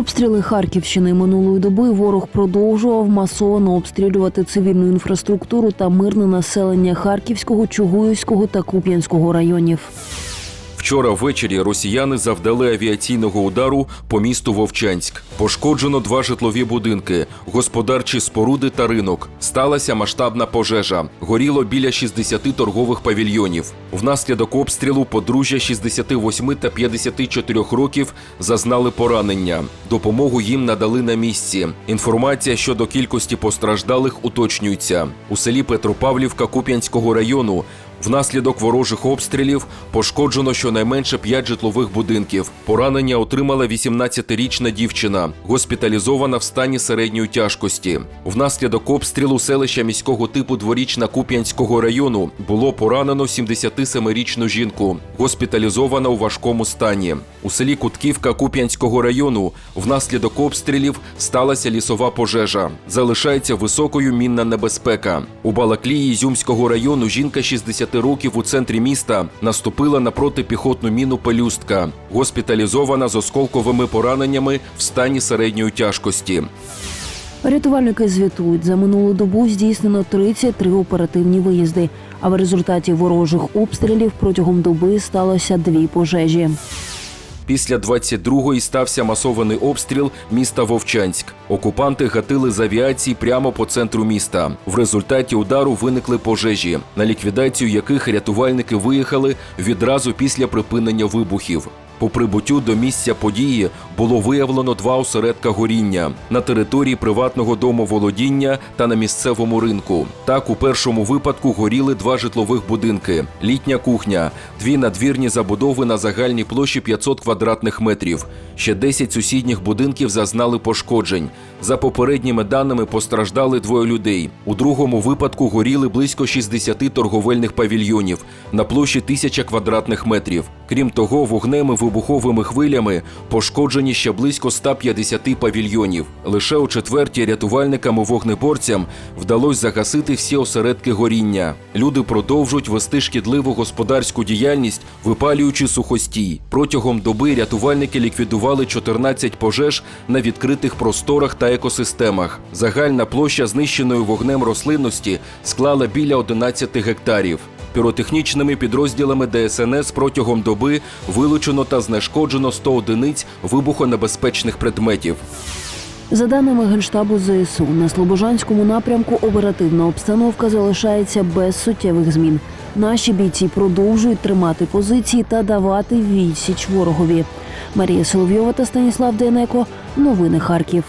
Обстріли Харківщини минулої доби ворог продовжував масово обстрілювати цивільну інфраструктуру та мирне населення Харківського, Чугуївського та Куп'янського районів. Вчора ввечері росіяни завдали авіаційного удару по місту Вовчанськ. Пошкоджено два житлові будинки, господарчі споруди та ринок. Сталася масштабна пожежа. Горіло біля 60 торгових павільйонів. Внаслідок обстрілу подружжя 68 та 54 років зазнали поранення. Допомогу їм надали на місці. Інформація щодо кількості постраждалих уточнюється. У селі Петропавлівка Куп'янського району Внаслідок ворожих обстрілів пошкоджено щонайменше 5 житлових будинків. Поранення отримала 18-річна дівчина, госпіталізована в стані середньої тяжкості. Внаслідок обстрілу селища міського типу Дворічна Куп'янського району було поранено 77-річну жінку, госпіталізована у важкому стані. У селі Кутківка Куп'янського району внаслідок обстрілів сталася лісова пожежа. Залишається високою мінна небезпека. У Балаклії Ізюмського району жінка 60 років у центрі міста наступила на протипіхотну міну пелюстка, госпіталізована з осколковими пораненнями в стані середньої тяжкості. Рятувальники звітують, за минулу добу здійснено 33 оперативні виїзди. А в результаті ворожих обстрілів протягом доби сталося дві пожежі. Після 22-ї стався масований обстріл міста Вовчанськ. Окупанти гатили з авіації прямо по центру міста. В результаті удару виникли пожежі, на ліквідацію яких рятувальники виїхали відразу після припинення вибухів. По прибуттю до місця події було виявлено два осередка горіння на території приватного домоволодіння та на місцевому ринку. Так, у першому випадку горіли два житлових будинки, літня кухня, дві надвірні забудови на загальній площі 500 квадратних метрів. Ще 10 сусідніх будинків зазнали пошкоджень. За попередніми даними постраждали двоє людей. У другому випадку горіли близько 60 торговельних павільйонів на площі 1000 квадратних метрів. Крім того, вогнем і вибуховими хвилями пошкоджені ще близько 150 павільйонів. Лише у четвертій рятувальникам і вогнеборцям вдалося загасити всі осередки горіння. Люди продовжують вести шкідливу господарську діяльність, випалюючи сухостій. Протягом доби рятувальники ліквідували 14 пожеж на відкритих просторах та екосистемах. Загальна площа знищеної вогнем рослинності склала біля 11 гектарів. Піротехнічними підрозділами ДСНС протягом доби вилучено та знешкоджено 100 одиниць вибухонебезпечних предметів. За даними Генштабу ЗСУ, на Слобожанському напрямку оперативна обстановка залишається без суттєвих змін. Наші бійці продовжують тримати позиції та давати відсіч ворогові. Марія Соловйова та Станіслав Денеко. Новини Харків.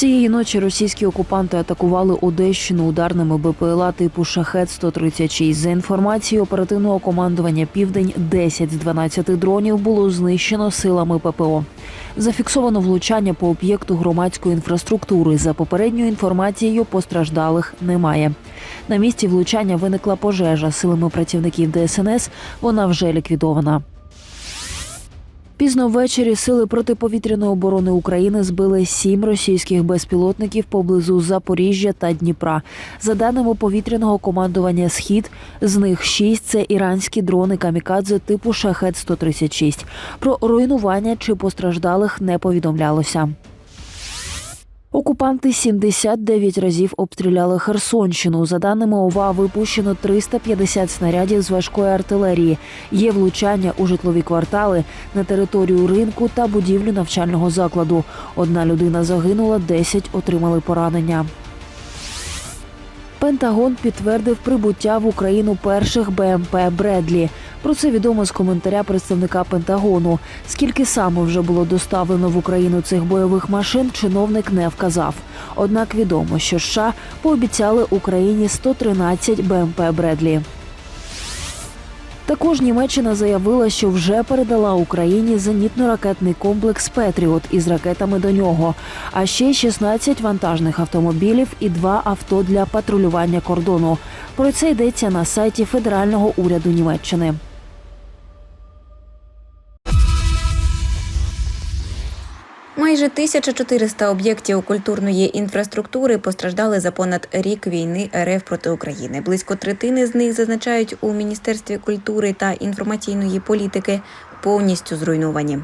Цієї ночі російські окупанти атакували Одещину ударними БПЛА типу Шахет 136 За інформацією оперативного командування Південь 10 з 12 дронів було знищено силами ППО. Зафіксовано влучання по об'єкту громадської інфраструктури. За попередньою інформацією, постраждалих немає. На місці влучання виникла пожежа. Силами працівників ДСНС вона вже ліквідована. Пізно ввечері сили протиповітряної оборони України збили сім російських безпілотників поблизу Запоріжжя та Дніпра. За даними повітряного командування Схід, з них шість це іранські дрони камікадзе типу Шахет 136 Про руйнування чи постраждалих не повідомлялося. Окупанти 79 разів обстріляли Херсонщину. За даними ОВА, випущено 350 снарядів з важкої артилерії. Є влучання у житлові квартали на територію ринку та будівлю навчального закладу. Одна людина загинула, 10 отримали поранення. Пентагон підтвердив прибуття в Україну перших БМП Бредлі. Про це відомо з коментаря представника Пентагону. Скільки саме вже було доставлено в Україну цих бойових машин, чиновник не вказав. Однак відомо, що США пообіцяли Україні 113 БМП Бредлі. Також Німеччина заявила, що вже передала Україні зенітно-ракетний комплекс Петріот із ракетами до нього, а ще 16 вантажних автомобілів і два авто для патрулювання кордону. Про це йдеться на сайті федерального уряду Німеччини. Майже 1400 об'єктів культурної інфраструктури постраждали за понад рік війни РФ проти України. Близько третини з них зазначають у Міністерстві культури та інформаційної політики повністю зруйновані.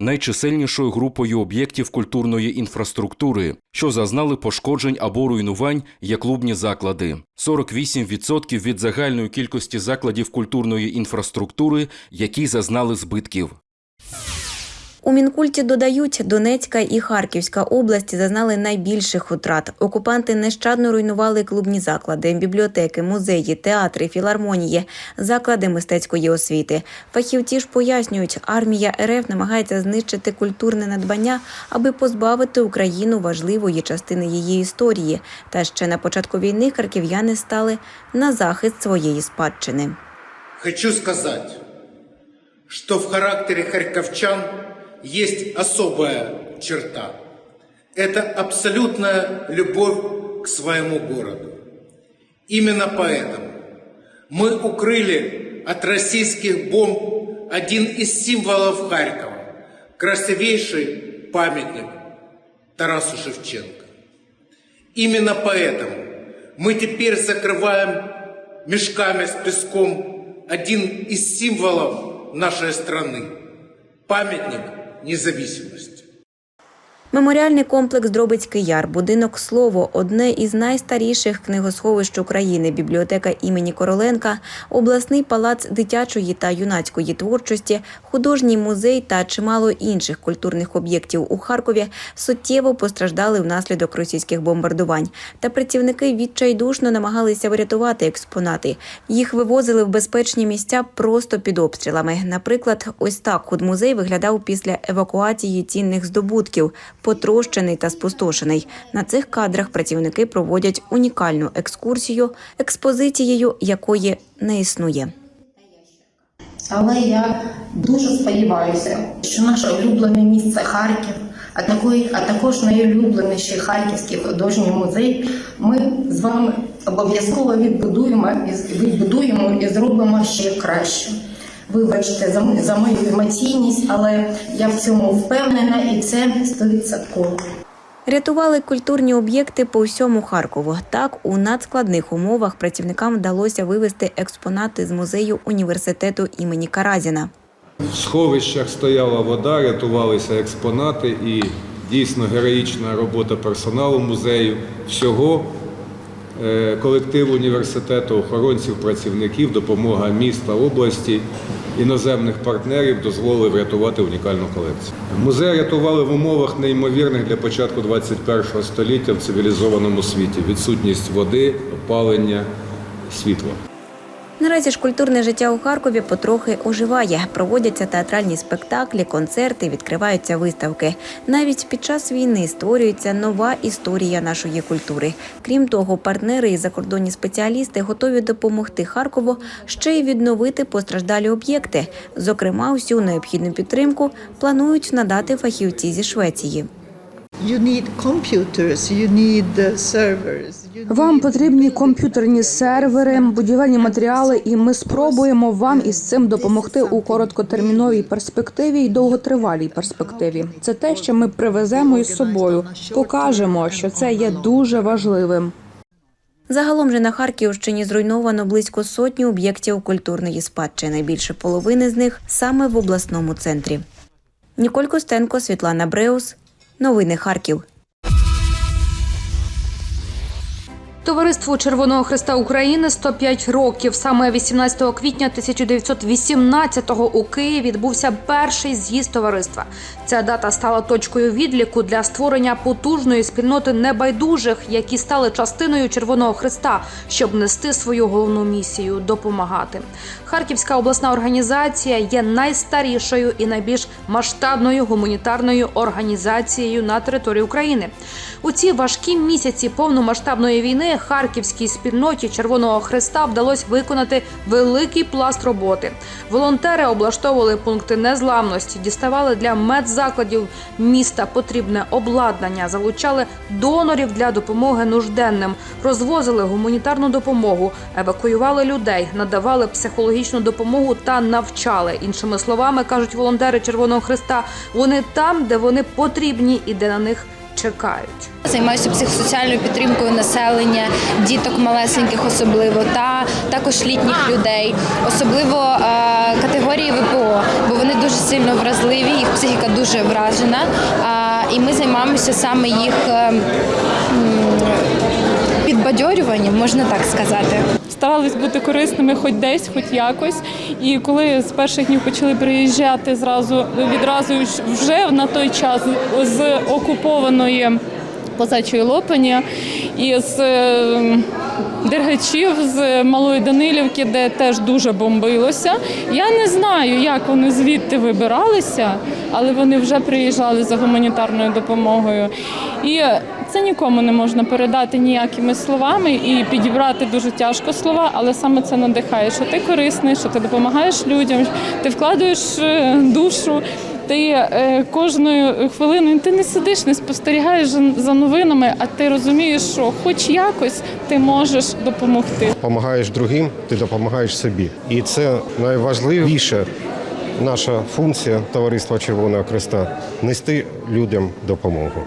Найчисельнішою групою об'єктів культурної інфраструктури, що зазнали пошкоджень або руйнувань, є клубні заклади. 48% від загальної кількості закладів культурної інфраструктури, які зазнали збитків. У Мінкульті додають, Донецька і Харківська області зазнали найбільших втрат. Окупанти нещадно руйнували клубні заклади, бібліотеки, музеї, театри, філармонії, заклади мистецької освіти. Фахівці ж пояснюють, армія РФ намагається знищити культурне надбання, аби позбавити Україну важливої частини її історії. Та ще на початку війни харків'яни стали на захист своєї спадщини. Хочу сказать, что в характере харьковчан есть особая черта. Это абсолютная любовь к своему городу. Именно поэтому мы укрыли от российских бомб один из символов Харькова – красивейший памятник Тарасу Шевченко. Именно поэтому мы теперь закрываем мешками с песком один из символов нашей страны – памятник независимости. Меморіальний комплекс Дробицький Яр, будинок Слово, одне із найстаріших книгосховищ України, бібліотека імені Короленка, обласний палац дитячої та юнацької творчості, художній музей та чимало інших культурних об'єктів у Харкові суттєво постраждали внаслідок російських бомбардувань. Та працівники відчайдушно намагалися врятувати експонати. Їх вивозили в безпечні місця просто під обстрілами. Наприклад, ось так худмузей виглядав після евакуації цінних здобутків потрощений та спустошений. На цих кадрах працівники проводять унікальну екскурсію, експозицією якої не існує. Але я дуже сподіваюся, що наше улюблене місце Харків, а такий, а також найулюбленіший Харківський художній музей. Ми з вами обов'язково відбудуємо і відбудуємо і зробимо ще краще. Вибачте за, за мою емоційність, але я в цьому впевнена, і це стовідсотково. Рятували культурні об'єкти по всьому Харкову. Так, у надскладних умовах працівникам вдалося вивезти експонати з музею університету імені Каразіна. В сховищах стояла вода, рятувалися експонати і дійсно героїчна робота персоналу музею, всього е, колективу університету, охоронців, працівників, допомога міста, області, іноземних партнерів дозволили врятувати унікальну колекцію. Музей рятували в умовах неймовірних для початку 21 століття в цивілізованому світі. Відсутність води, опалення, світла. Наразі ж культурне життя у Харкові потрохи оживає. Проводяться театральні спектаклі, концерти, відкриваються виставки. Навіть під час війни створюється нова історія нашої культури. Крім того, партнери і закордонні спеціалісти готові допомогти Харкову ще й відновити постраждалі об'єкти. Зокрема, всю необхідну підтримку планують надати фахівці зі Швеції. You need computers, you need uh, servers. Вам потрібні комп'ютерні сервери, будівельні матеріали, і ми спробуємо вам із цим допомогти у короткотерміновій перспективі і довготривалій перспективі. Це те, що ми привеземо із собою. Покажемо, що це є дуже важливим. Загалом же на Харківщині зруйновано близько сотні об'єктів культурної спадщини. Більше половини з них саме в обласному центрі. Ніколь Костенко, Світлана Бреус. Новини Харків. Товариству Червоного Христа України 105 років. Саме 18 квітня 1918-го у Києві відбувся перший з'їзд товариства. Ця дата стала точкою відліку для створення потужної спільноти небайдужих, які стали частиною Червоного Христа, щоб нести свою головну місію допомагати. Харківська обласна організація є найстарішою і найбільш масштабною гуманітарною організацією на території України. У ці важкі місяці повномасштабної війни харківській спільноті Червоного Хреста вдалося виконати великий пласт роботи. Волонтери облаштовували пункти незламності, діставали для медзакладів міста потрібне обладнання, залучали донорів для допомоги нужденним, розвозили гуманітарну допомогу, евакуювали людей, надавали психологічну допомогу та навчали. Іншими словами, кажуть волонтери Червоного Хреста, вони там, де вони потрібні і де на них чекають. Займаюся психосоціальною підтримкою населення, діток малесеньких особливо, та також літніх людей, особливо е, категорії ВПО, бо вони дуже сильно вразливі, їх психіка дуже вражена. Е, і ми займаємося саме їх е, підбадьорюванням, можна так сказати. старались бути корисними хоч десь, хоч якось. І коли з перших днів почали приїжджати зразу відразу вже на той час з окупованої Козачої Лопані і з е, Дергачів, з Малої Данилівки, де теж дуже бомбилося. Я не знаю, як вони звідти вибиралися, але вони вже приїжджали за гуманітарною допомогою. І це нікому не можна передати ніякими словами і підібрати дуже тяжко слова, але саме це надихає, що ти корисний, що ти допомагаєш людям, ти вкладаєш е, душу. Ти е, кожною хвилиною ти не сидиш, не спостерігаєш за- новинами, а ти розумієш, що хоч якось ти можеш допомогти. Допомагаєш другим, ти допомагаєш собі. І це найважливіше наша функція Товариства Червоного Христа нести людям допомогу.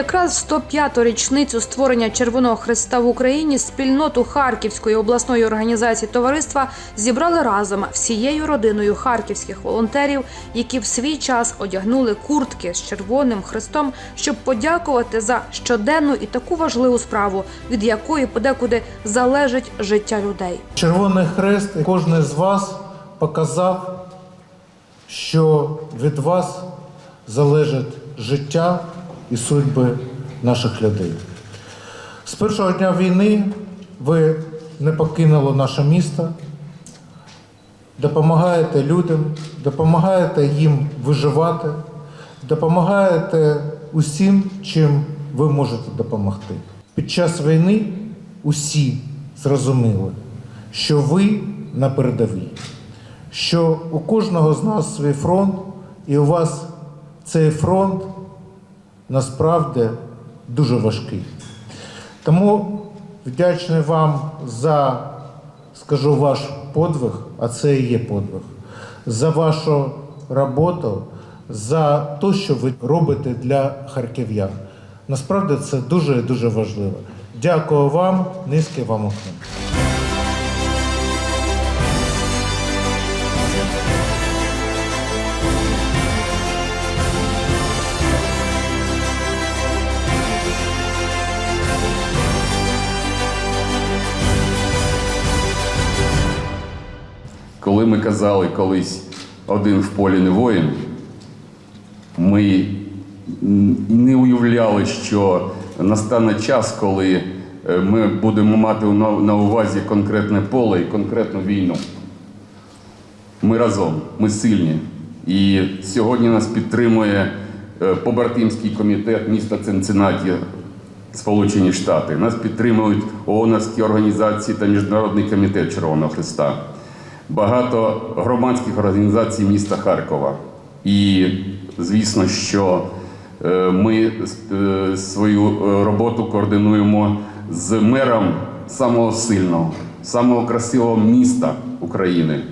Якраз в 105-ту річницю створення Червоного Христа в Україні спільноту Харківської обласної організації товариства зібрали разом всією родиною харківських волонтерів, які в свій час одягнули куртки з Червоним Христом, щоб подякувати за щоденну і таку важливу справу, від якої подекуди залежить життя людей. Червоний Хрест, кожен з вас показав, що від вас залежить життя і судьби наших людей. З першого дня війни ви не покинули наше місто, допомагаєте людям, допомагаєте їм виживати, допомагаєте усім, чим ви можете допомогти. Під час війни усі зрозуміли, що ви на передовій, що у кожного з нас свій фронт, і у вас цей фронт насправді дуже важкий. Тому вдячний вам за, скажу, ваш подвиг, а це і є подвиг, за вашу роботу, за те, що ви робите для харків'ян. Насправді це дуже дуже важливо. Дякую вам, низький вам уклін. Коли ми казали колись один в полі не воїн, ми не уявляли, що настане час, коли е, ми будемо мати на, увазі конкретне поле і конкретну війну. Ми разом, ми сильні. І сьогодні нас підтримує е, побратимський комітет міста Цинциннаті, Сполучені Штати. Нас підтримують ООНовські організації та Міжнародний комітет Червоного Христа. Багато громадських організацій міста Харкова. І звісно, що е, ми е, свою е, роботу координуємо з мером самого сильного, самого красивого міста України.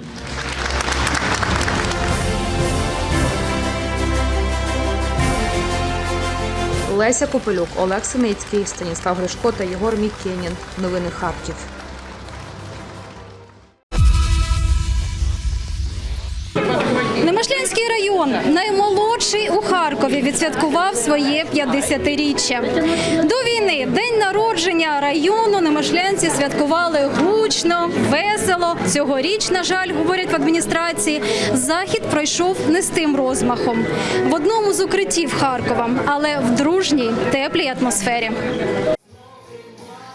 Леся Копилюк, Олег Синицький, Станіслав Гришко та Єгор Мікенін. Новини Харків. Харкові, відсвяткував своє 50-річчя. До війни день народження району немишлянці святкували гучно, весело. Цьогоріч, на жаль, говорять в адміністрації, захід пройшов не з тим розмахом. В одному з укриттів Харкова, але в дружній, теплій атмосфері.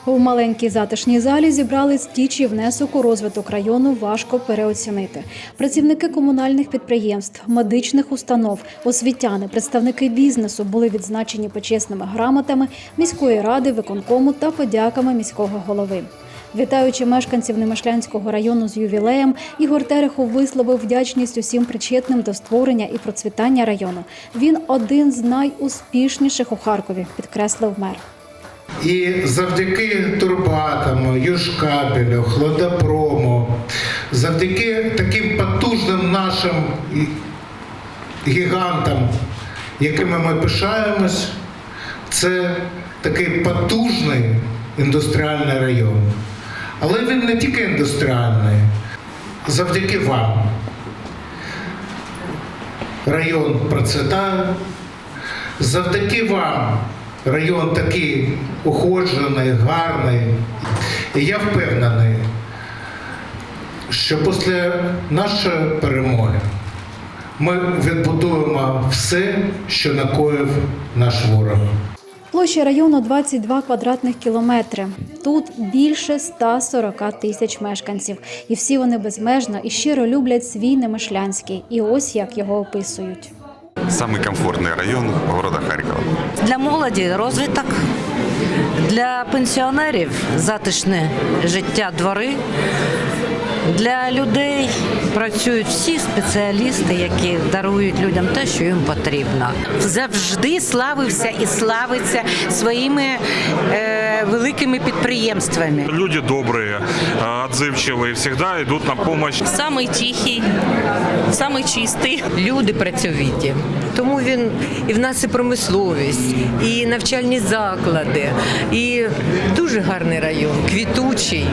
В маленькій затишній залі зібрались ті, чий внесок у розвиток району важко переоцінити. Працівники комунальних підприємств, медичних установ, освітяни, представники бізнесу були відзначені почесними грамотами міської ради, виконкому та подяками міського голови. Вітаючи мешканців Немишлянського району з ювілеєм, Ігор Терехов висловив вдячність усім причетним до створення і процвітання району. Він один з найуспішніших у Харкові, підкреслив мер. І завдяки турбатам, южкабелю, хладопрому, завдяки таким потужним нашим гігантам, якими ми пишаємось, це такий потужний індустріальний район. Але він не тільки індустріальний, завдяки вам. Район процвітає, завдяки вам район такий уходжений, гарний. І я впевнений, що після нашої перемоги ми відбудуємо все, що накоїв наш ворог. Площа району 22 квадратних кілометри. Тут більше 140 тисяч мешканців, і всі вони безмежно і щиро люблять свій Немишлянський. І ось як його описують. Самый комфортный район города Харькова. Для молоді розвиток, для пенсіонерів затишне життя двори. Для людей працюють всі спеціалісти, які дарують людям те, що їм потрібно. завжди славився і славиться своїми е, великими підприємствами. Люди добрые, э, отзывчивые, всегда идут на помощь. Самий тихий, самий чистий. Люди працьовиті. Тому він і в нас і промисловість, і навчальні заклади, і дуже гарний район, квітучий,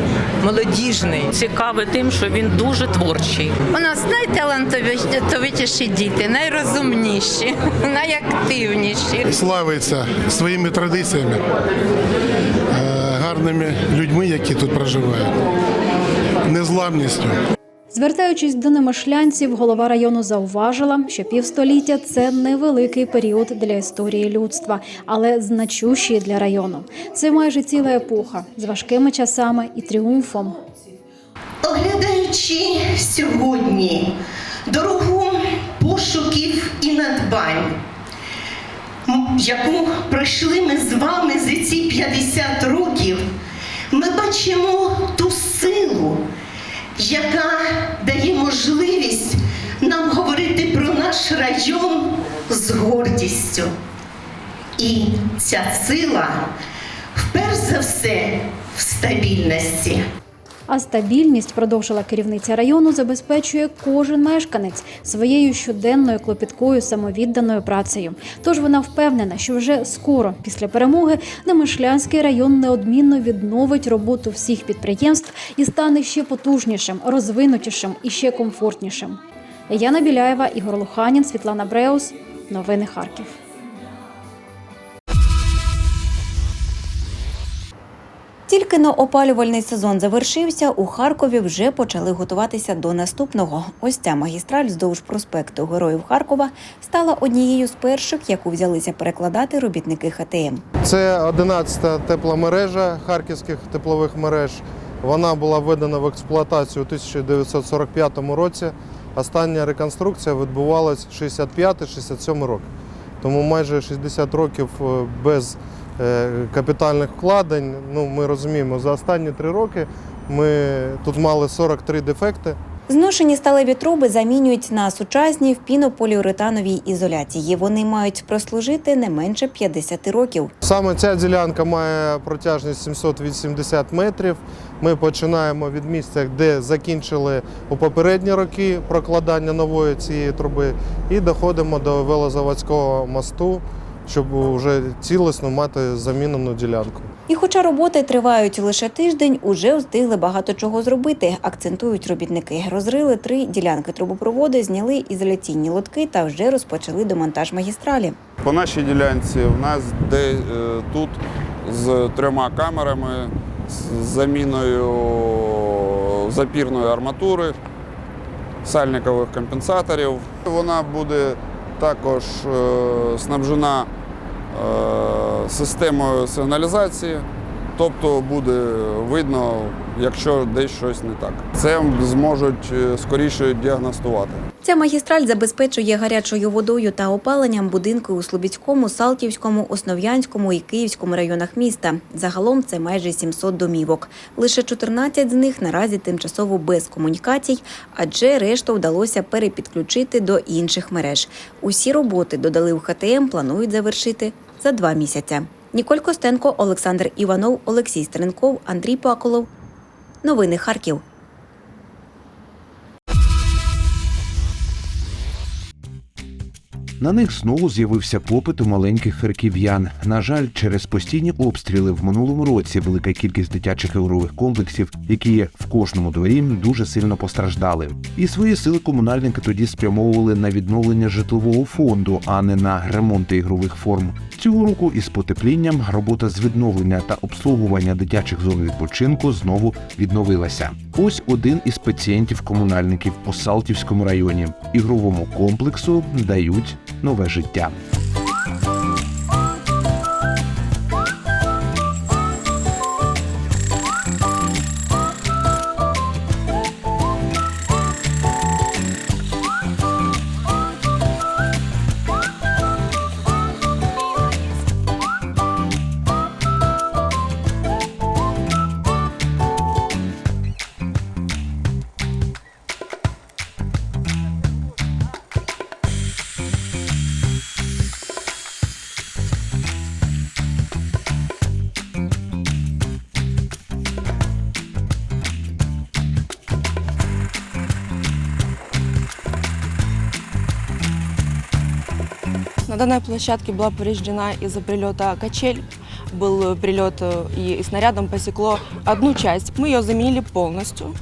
молодіжний. Цікавий тим, що він дуже творчий. У нас найталантовитіші діти, найрозумніші, найактивніші. славиться своїми традиціями, е, гарними людьми, які тут проживають, незламністю. Звертаючись до немишлянців, голова району зауважила, що півстоліття це невеликий період для історії людства, але значущий для району. Це майже ціла епоха з важкими часами і тріумфом. Оглядаючи сьогодні дорогу пошуків і надбань, яку пройшли ми з вами за ці 50 років, ми бачимо ту силу, яка дає можливість нам говорити про наш район з гордістю. І ця сила, вперше за все, в стабільності. А стабільність, продовжила керівниця району, забезпечує кожен мешканець своєю щоденною клопіткою самовідданою працею. Тож вона впевнена, що вже скоро, після перемоги, Немишлянський район неодмінно відновить роботу всіх підприємств і стане ще потужнішим, розвинутішим і ще комфортнішим. Яна Біляєва, Ігор Луханін, Світлана Бреус. Новини Харків. Тільки но опалювальний сезон завершився, у Харкові вже почали готуватися до наступного. Ось ця магістраль вздовж проспекту Героїв Харкова стала однією з перших, яку взялися перекладати робітники ХТМ. Це 11-та тепломережа харківських теплових мереж. Вона була введена в експлуатацію у 1945 році. Остання реконструкція відбувалась 65-67 роки. Тому майже 60 років е, без капітальних вкладень. Ну, ми розуміємо, за останні три роки ми тут мали 43 дефекти. Зношені сталеві труби замінюють на сучасні в пінополіуретановій ізоляції. Вони мають прослужити не менше 50 років. Саме ця ділянка має протяжність 780 метрів. Ми починаємо від місця, де закінчили у попередні роки прокладання нової цієї труби, і доходимо до велозаводського мосту, щоб вже цілісно мати замінену ділянку. І хоча роботи тривають лише тиждень, уже встигли багато чого зробити, акцентують робітники. Розрили три ділянки трубопроводу, зняли ізоляційні лотки та вже розпочали демонтаж магістралі. По нашій ділянці в нас де е, тут з трьома камерами, з заміною запірної арматури, сальникових компенсаторів. Вона буде також е, снабжена системою сигналізації, тобто буде видно, якщо десь щось не так. Це зможуть е, скоріше діагностувати. Ця магістраль забезпечує гарячою водою та опаленням будинки у Слобідському, Салтівському, Основ'янському і Київському районах міста. Загалом це майже 700 домівок. Лише 14 з них наразі тимчасово без комунікацій, адже решту вдалося перепідключити до інших мереж. Усі роботи додали в ХТМ, планують завершити за два місяці. Ніколь Костенко, Олександр Іванов, Олексій Стренков, Андрій Паколов. Новини Харків. На них знову з'явився попит у маленьких харків'ян. На жаль, через постійні обстріли в минулому році велика кількість дитячих ігрових комплексів, які є в кожному дворі, дуже сильно постраждали. І свої сили комунальники тоді спрямовували на відновлення житлового фонду, а не на ремонти ігрових форм. Цього року із потеплінням робота з відновлення та обслуговування дитячих зон відпочинку знову відновилася. Ось один із пацієнтів комунальників у Салтівському районі. Ігровому комплексу дають нове життя. данной площадке была повреждена из-за прилета качель. Был прилет э, и снарядом посекло одну часть. Мы ее заменили полностью.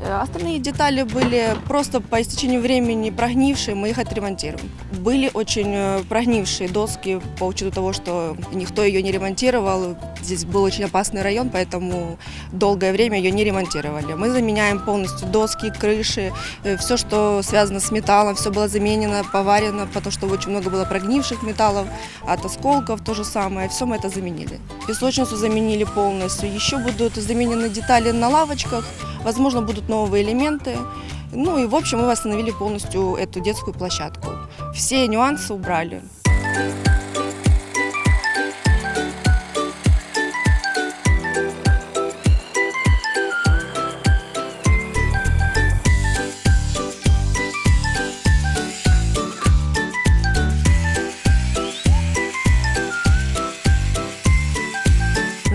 Э, Остальные детали были просто по истечению времени прогнившие, мы их отремонтируем. Были очень э, прогнившие доски по учету того, что никто ее не ремонтировал. Здесь был очень опасный район, поэтому долгое время ее не ремонтировали. Мы заменяем полностью доски, крыши, все, что связано с металлом, все было заменено, поварено, потому что очень много было прогнивших металлов, от осколков то же самое. Все мы это заменили. Песочницу заменили полностью. Еще будут заменены детали на лавочках, возможно, будут новые элементы. Ну и в общем мы восстановили полностью эту детскую площадку. Все нюансы убрали.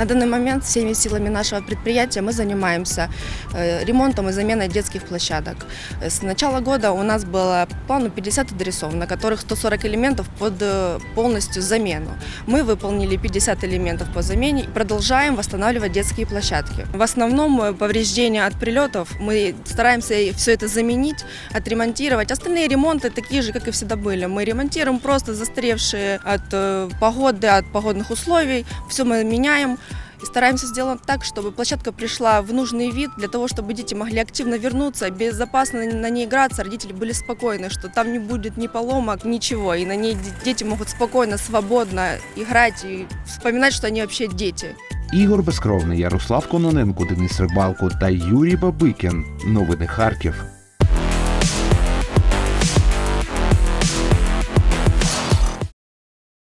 На данный момент всеми силами нашего предприятия мы занимаемся э, ремонтом и заменой детских площадок. С начала года у нас было плану 50 адресов, на которых 140 элементов под э, полностью замену. Мы выполнили 50 элементов по замене и продолжаем восстанавливать детские площадки. В основном э, повреждения от прилетов мы стараемся все это заменить, отремонтировать. Остальные ремонты такие же, как и всегда были. Мы ремонтируем просто застаревшие от погоды, от погодных условий. Все мы меняем. И стараемся сделать так, чтобы площадка пришла в нужный вид, для того, чтобы дети могли активно вернуться, безопасно на ней играться, родители были спокойны, что там не будет ни поломок, ничего, и на ней де- дети могут спокойно, свободно играть и вспоминать, что они вообще дети. Ігор Безкровний, Ярослав Кононенко, Денис Рибалко та Юрій Бабикін. Новини Харків.